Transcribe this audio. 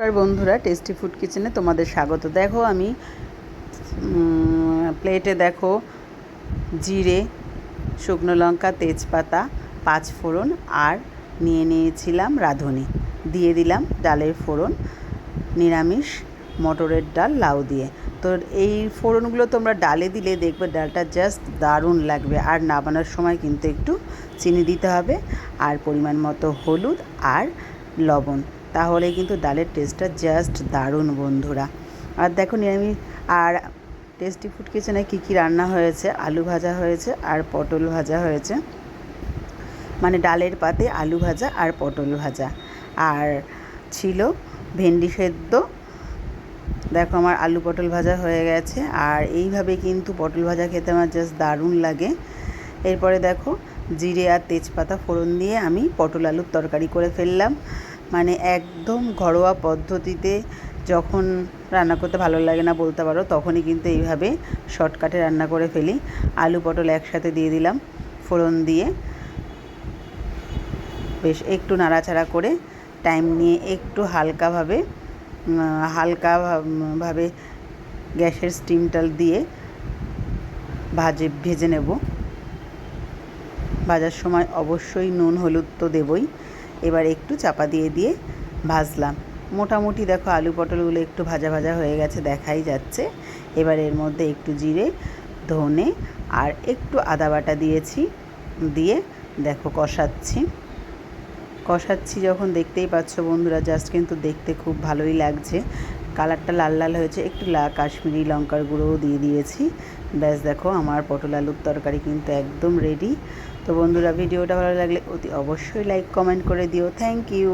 নমস্কার বন্ধুরা tasty food কিচেনে তোমাদের স্বাগত। দেখো আমি প্লেটে দেখো জিরে, শুকনো লঙ্কা, তেজপাতা, পাঁচ ফোড়ন আর নিয়ে নিয়েছিলাম রাঁধুনি। দিয়ে দিলাম ডালের ফোড়ন, নিরামিষ মটরের ডাল লাউ দিয়ে। তো এই ফোড়নগুলো তোমরা ডালে দিলে দেখবে ডালটা জাস্ট দারুণ লাগবে। আর নামানোর সময় কিন্তু একটু চিনি দিতে হবে, আর পরিমাণ মতো হলুদ আর লবণ। তাহলে কিন্তু ডালের টেস্টটা জাস্ট দারুণ, বন্ধুরা। আর দেখো নিরামিষ, আর টেস্টি ফুড কিচেনে কী কী রান্না হয়েছে? আলু ভাজা হয়েছে আর পটল ভাজা হয়েছে। মানে ডালের পাতে আলু ভাজা আর পটল ভাজা। আর ছিল ভেন্ডি সেদ্ধ। দেখো আমার আলু পটল ভাজা হয়ে গেছে। আর এইভাবে কিন্তু পটল ভাজা খেতে আমার জাস্ট দারুণ লাগে। এরপরে দেখো, জিরে আর তেজপাতা ফোড়ন দিয়ে আমি পটল আলুর তরকারি করে ফেললাম। মানে একদম ঘরোয়া পদ্ধতিতে যখন রান্না করতে ভালো লাগে না বলতে পারো, তখনই কিন্তু এইভাবে শর্টকাটে রান্না করে ফেলি। আলু পটল একসাথে দিয়ে দিলাম, ফোড়ন দিয়ে। বেশ একটু নাড়াচাড়া করে টাইম নিয়ে একটু হালকাভাবে হালকা ভাবে গ্যাসের স্টিমটা দিয়ে ভাজে, ভেজে নেব। ভাজার সময় অবশ্যই নুন, হলুদ তো দেবই। এবার একটু চাপা দিয়ে দিয়ে ভাজলাম। মোটামুটি দেখো আলু পটলগুলো একটু ভাজা ভাজা হয়ে গেছে, দেখাই যাচ্ছে। এবার এর মধ্যে একটু জিরে, ধনে আর একটু আদা বাটা দিয়েছি, দিয়ে দেখো কষাচ্ছি। কষাচ্ছি যখন দেখতেই পাচ্ছ বন্ধুরা, জাস্ট কিন্তু দেখতে খুব ভালোই লাগছে। কালারটা লাল লাল হয়েছে, একটু লা, কাশ্মীরি লঙ্কার গুঁড়োও দিয়ে দিয়েছি। ব্যাস দেখো, আমার পটল আলুর তরকারি কিন্তু একদম রেডি তো বন্ধুরা, ভিডিওটা ভালো লাগলে অতি অবশ্যই লাইক কমেন্ট করে দিও। Thank you